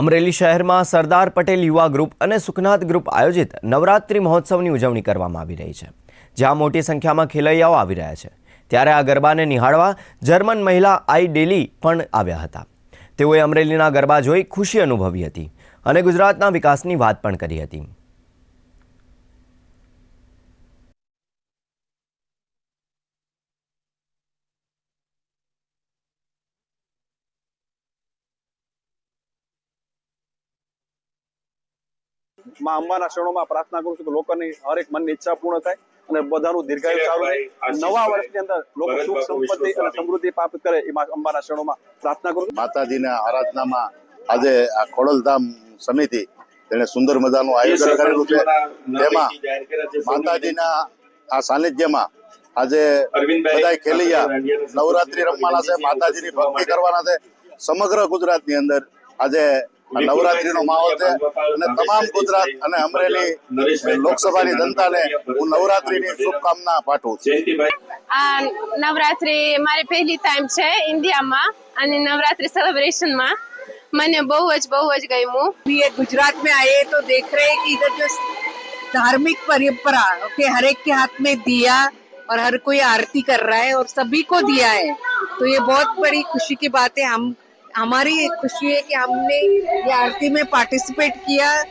અમરેલી શહેરમાં સરદાર પટેલ યુવા ગ્રુપ અને સુખનાથ ગ્રુપ આયોજિત નવરાત્રિ મહોત્સવની ઉજવણી કરવામાં આવી રહી છે, જ્યાં મોટી સંખ્યામાં ખેલૈયાઓ આવી રહ્યા છે. ત્યારે આ ગરબાને નિહાળવા જર્મન મહિલા આઈ ડેલી પણ આવ્યા હતા. તેઓએ અમરેલીના ગરબા જોઈ ખુશી અનુભવી હતી અને ગુજરાતના વિકાસની વાત પણ કરી હતી. માં અંબાના શરણોમાં પ્રાર્થના કરું છું કે લોકોની હરેક મનની ઈચ્છા પૂર્ણ થાય અને બધાનું દીર્ઘાયુ સારું નવા વર્ષની અંદર લોકો સુખ સંપત્તિ અને સમૃદ્ધિ પ્રાપ્ત કરે એ અંબાના શરણોમાં પ્રાર્થના કરું માતાજીના આરાધનામાં આજે આ ખોડલધામ સમિતિ તેને સુંદર મજાનું આયોજન કરેલું છે. તેમાં માતાજીના આ સાનિધ્યમાં આજે બધા ખેલૈયા નવરાત્રી રમવાના છે માતાજીની ભક્તિ કરવાના છે. સમગ્ર ગુજરાતની અંદર આજે નવરાત્રીનો માહોલ છે અને તમામ ગુજરાત અને અમરેલી લોકસભાની જનતાને હું નવરાત્રીની શુભકામના પાઠવું છું આ નવરાત્રી મારી પહેલી ટાઈમ છે ઇન્ડિયામાં અને નવરાત્રી સેલિબ્રેશનમાં મને બહુ જ બહુ જ ગમ્યું भी ये गुजरात में आए तो देख रहे हैं कि इधर जो धार्मिक परंपरा ओके हर एक के हाथ में दिया और हर कोई आरती कर रहा है और सभी को दिया है तो ये बहुत बड़ी खुशी की बात है हम हमारी खुशी है कि हमने ये आरती में पार्टिसिपेट किया